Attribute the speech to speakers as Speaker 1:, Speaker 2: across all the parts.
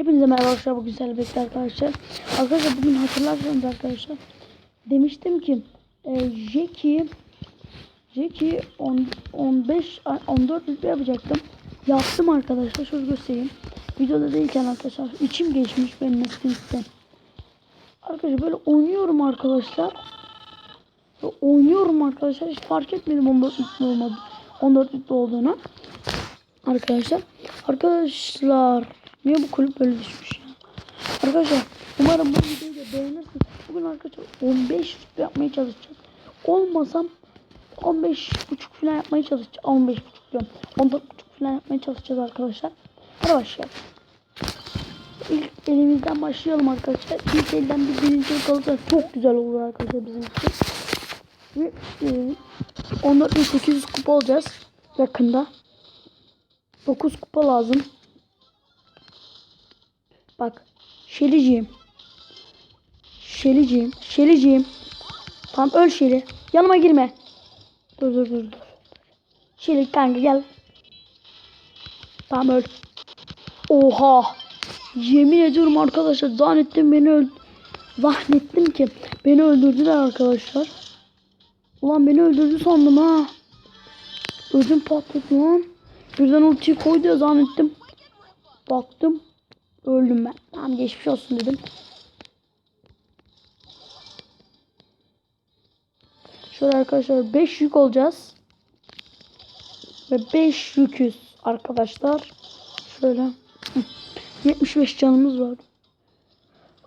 Speaker 1: Hepinize merhaba arkadaşlar. Bugün sizlerle birlikte arkadaşlar. Arkadaşlar bugün hatırlarsanız arkadaşlar demiştim ki e, Jackie Jackie 10 15 a- 14 rütbe yapacaktım. Yaptım arkadaşlar. Şöyle göstereyim. Videoda değilken arkadaşlar içim geçmiş benim Netflix'ten. Arkadaşlar böyle oynuyorum arkadaşlar. Ve oynuyorum arkadaşlar. Hiç fark etmedim 14 rütbe olmadı. 14 rütbe olduğunu. Arkadaşlar. Arkadaşlar. Niye bu kulüp böyle düşmüş ya? Arkadaşlar umarım bu videoyu da beğenirsiniz. Bugün arkadaşlar 15 rütbe yapmaya çalışacağız. Olmasam 15 buçuk falan yapmaya çalışacağız. 15 buçuk diyorum. 14 buçuk falan yapmaya çalışacağız arkadaşlar. Hadi başlayalım. İlk elimizden başlayalım arkadaşlar. İlk elden bir birinci kalırsa çok güzel olur arkadaşlar bizim için. Ve e, 14.800 kupa olacağız yakında. 9 kupa lazım. Bak. Şeliciğim. Şeliciğim. Şeliciğim. Tamam öl Şeli. Yanıma girme. Dur dur dur dur. Şeli kanka gel. Tamam öl. Oha. Yemin ediyorum arkadaşlar zannettim beni öl zannettim ki beni öldürdüler arkadaşlar. Ulan beni öldürdü sandım ha. Ödüm patladı lan. Birden ultiyi koydu ya zannettim. Baktım. Öldüm ben. Tamam geçmiş olsun dedim. Şöyle arkadaşlar 5 yük olacağız. Ve 5 yüküz arkadaşlar. Şöyle. Hı. 75 canımız var.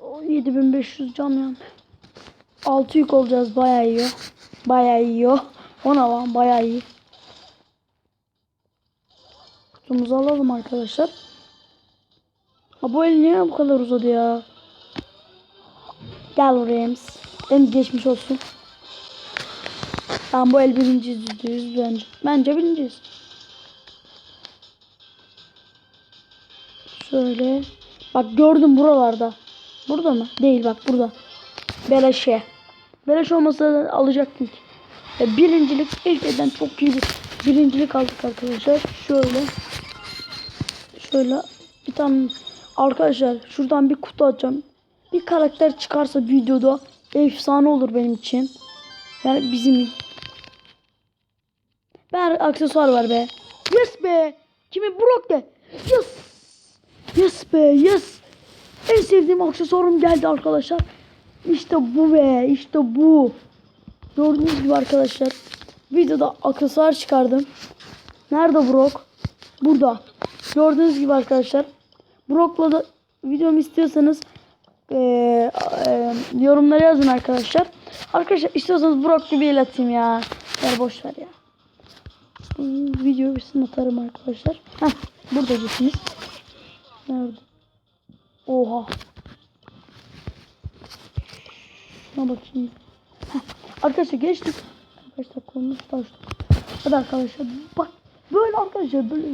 Speaker 1: O 7500 can yani. 6 yük olacağız. Bayağı iyi. Bayağı iyi. Ona lan bayağı iyi. Kutumuzu alalım arkadaşlar. Ha bu el niye bu kadar uzadı ya? Gel buraya Ems. Ems geçmiş olsun. Tamam bu el birinciyiz yüz bence. Bence birinciyiz. Şöyle. Bak gördüm buralarda. Burada mı? Değil bak burada. Beleşe. Beleş olmasa alacaktık. Ve birincilik ilk elden çok iyi bir birincilik aldık arkadaşlar. Şöyle. Şöyle bir tane arkadaşlar şuradan bir kutu açacağım. Bir karakter çıkarsa videoda efsane olur benim için. Yani bizim ben aksesuar var be. Yes be. Kimi Brock de. Yes. Yes be yes. En sevdiğim aksesuarım geldi arkadaşlar. İşte bu be. işte bu. Gördüğünüz gibi arkadaşlar. Videoda aksesuar çıkardım. Nerede Brock? Burada. Gördüğünüz gibi arkadaşlar. Brock'la da videomu istiyorsanız eee, eee, yorumlara yazın arkadaşlar. Arkadaşlar istiyorsanız Brock gibi el atayım ya. Ver boş ver ya. Bu videoyu bir atarım arkadaşlar. Heh, burada cisiniz. Nerede? Oha. Şuna bakayım. Heh, arkadaşlar geçtik. Arkadaşlar konumuz taştı. Hadi arkadaşlar bak böyle arkadaşlar böyle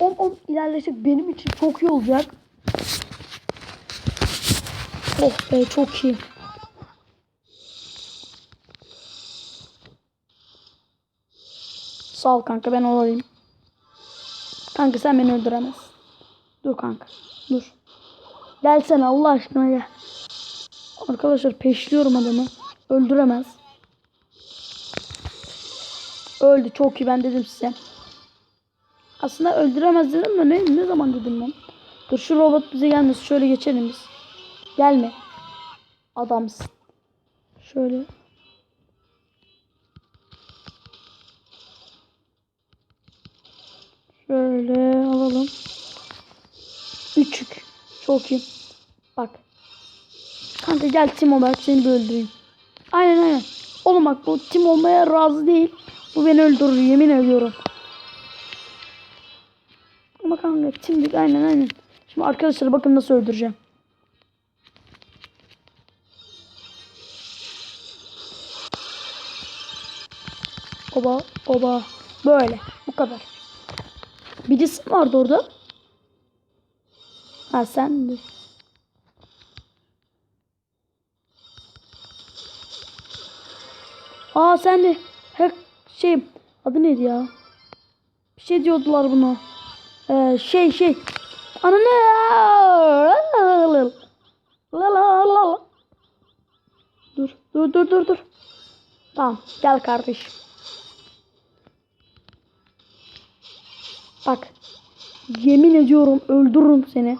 Speaker 1: 10 10 ilerlesek benim için çok iyi olacak. Oh be çok iyi. Sağ ol kanka ben olayım. Kanka sen beni öldüremezsin. Dur kanka. Dur. Gelsene Allah aşkına gel. Arkadaşlar peşliyorum adamı. Öldüremez. Öldü çok iyi ben dedim size. Aslında öldüremez dedim de ne, ne zaman dedim ben. Dur şu robot bize gelmesin. Şöyle geçelim biz. Gelme. Adamsın. Şöyle. Şöyle alalım. Üçük. Çok iyi. Bak. Kanka gel Tim olarak seni bir öldüreyim. Aynen aynen. Oğlum bak bu Tim olmaya razı değil. Bu beni öldürür yemin ediyorum. Ama kanka Tim'dik aynen aynen. Şimdi arkadaşlar bakın nasıl öldüreceğim. Oba oba. Böyle. Bu kadar. Birisi vardı orada. Ha sen de. Aa sen de. Şey adı neydi ya? Bir şey diyordular buna. Ee, şey şey. Ananı. Dur dur dur dur dur. Tamam gel kardeşim. Bak. Yemin ediyorum öldürürüm seni.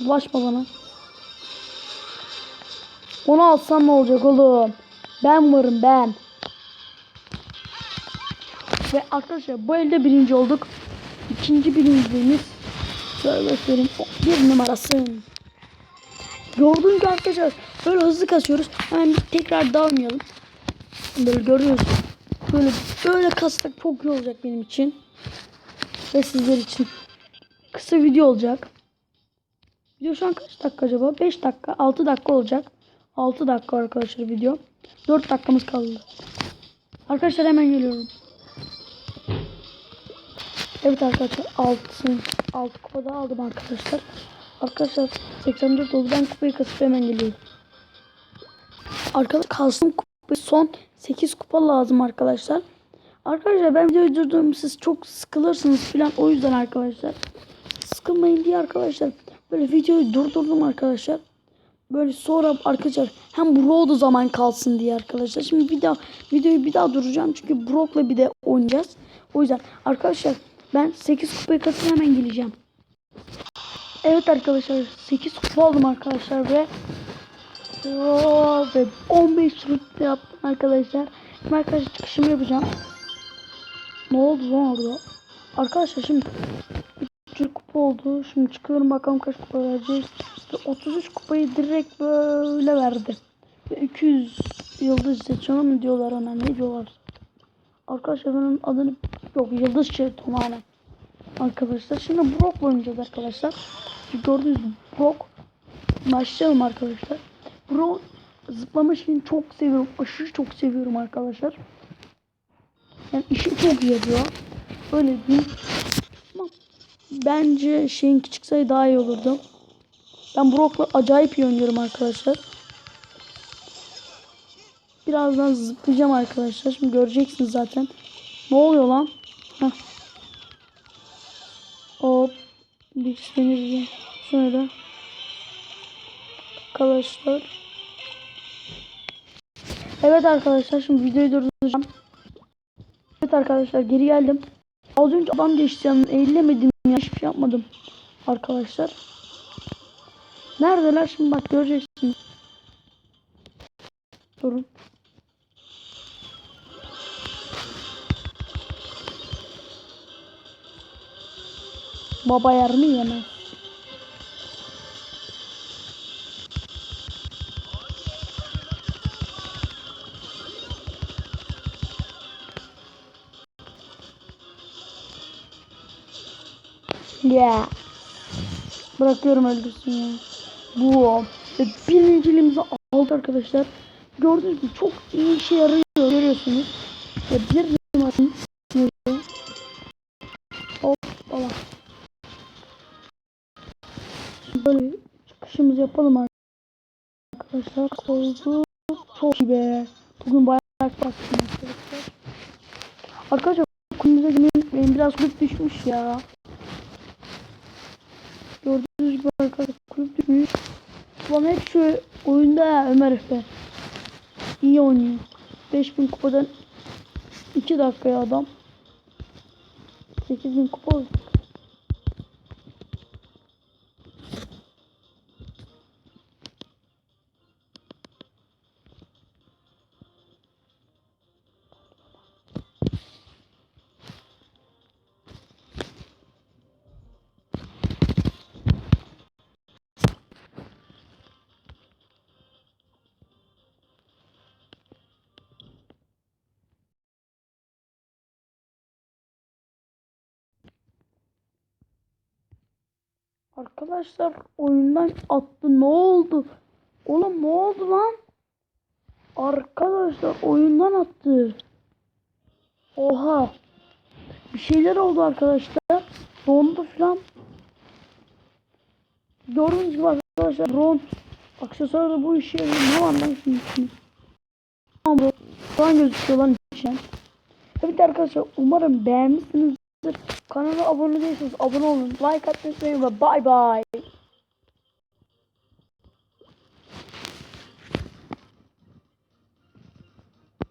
Speaker 1: Bulaşma bana. Onu alsam ne olacak oğlum? Ben varım ben. Ve arkadaşlar bu elde birinci olduk. İkinci birinciliğimiz şöyle göstereyim. Bir numarası. Gördüğünüz gibi arkadaşlar böyle hızlı kasıyoruz. Hemen bir tekrar dalmayalım. Böyle görüyorsunuz. Böyle böyle kassak çok iyi olacak benim için. Ve sizler için. Kısa video olacak. Video şu an kaç dakika acaba? 5 dakika, 6 dakika olacak. 6 dakika arkadaşlar video. 4 dakikamız kaldı. Arkadaşlar hemen geliyorum. Evet arkadaşlar 6 6 kupa da aldım arkadaşlar. Arkadaşlar 84 oldu. Ben kupayı kasıp hemen geliyorum. Arkadaşlar kalsın kupa son 8 kupa lazım arkadaşlar. Arkadaşlar ben videoyu durdurdum. Siz çok sıkılırsınız falan o yüzden arkadaşlar. Sıkılmayın diye arkadaşlar. Böyle videoyu durdurdum arkadaşlar. Böyle sonra arkadaşlar hem Brock'da zaman kalsın diye arkadaşlar. Şimdi bir daha videoyu bir daha duracağım. Çünkü Brock'la bir de oynayacağız. O yüzden arkadaşlar ben 8 kupayı kasıp hemen geleceğim. Evet arkadaşlar 8 kupa aldım arkadaşlar ve Oo, ve 15 rütbe yaptım arkadaşlar. Şimdi arkadaşlar çıkışımı yapacağım. Ne oldu lan orada? Arkadaşlar şimdi 3 kupa oldu. Şimdi çıkıyorum bakalım kaç kupa verecek. İşte 33 kupayı direkt böyle verdi. Ve 200 yıldız seçiyor mı diyorlar ona ne diyorlar. Arkadaşlar benim adını yok yıldız çevirdim hala. Arkadaşlar şimdi Brock oynayacağız arkadaşlar. Gördüğünüz gibi Brock başlayalım arkadaşlar. Brock zıplama şeyini çok seviyorum. Aşırı çok seviyorum arkadaşlar. Yani işi çok iyi yapıyor. Öyle diyeyim. Ama bence şeyin çıksaydı daha iyi olurdu. Ben Brock'la acayip iyi oynuyorum arkadaşlar. Birazdan zıplayacağım arkadaşlar. Şimdi göreceksiniz zaten. Ne oluyor lan? Heh. Hop. Güçleniriz. Şöyle. Arkadaşlar. Evet arkadaşlar şimdi videoyu durduracağım. Evet arkadaşlar geri geldim. Az önce adam geçti yanına eğilemedim hiçbir şey yapmadım. Arkadaşlar. Neredeler şimdi bak göreceksiniz. Durun. Baba yer mi yemez? Ya. Bırakıyorum öldürsün ya. Bu. Birinciliğimizi aldı arkadaşlar. Gördüğünüz gibi çok iyi işe yarıyor. Görüyorsunuz. Ve bir numarasını Hop bala. Böyle çıkışımızı yapalım arkadaşlar. Oldu. Çok iyi be. Bugün bayağı baktım arkadaşlar. Arkadaşlar kulübümüze. Benim biraz kulüp düşmüş ya. Gördüğünüz gibi arkadaşlar kulüp düşmüş. Bana hep şu oyunda Ömer Efe. İyi oynuyor. 5000 kupadan 2 dakikaya adam. 8000 kupa oldu. Arkadaşlar oyundan attı. Ne oldu? Oğlum ne oldu lan? Arkadaşlar oyundan attı. Oha. Bir şeyler oldu arkadaşlar. Dondu falan. Gördüğünüz gibi arkadaşlar Ron aksesuarda bu işe. Ne var lan şimdi? oldu. Şu an gözüküyor lan içen. Evet arkadaşlar umarım beğenmişsinizdir. Kanala abone değilseniz abone olun. Like atmayı unutmayın ve bay bay.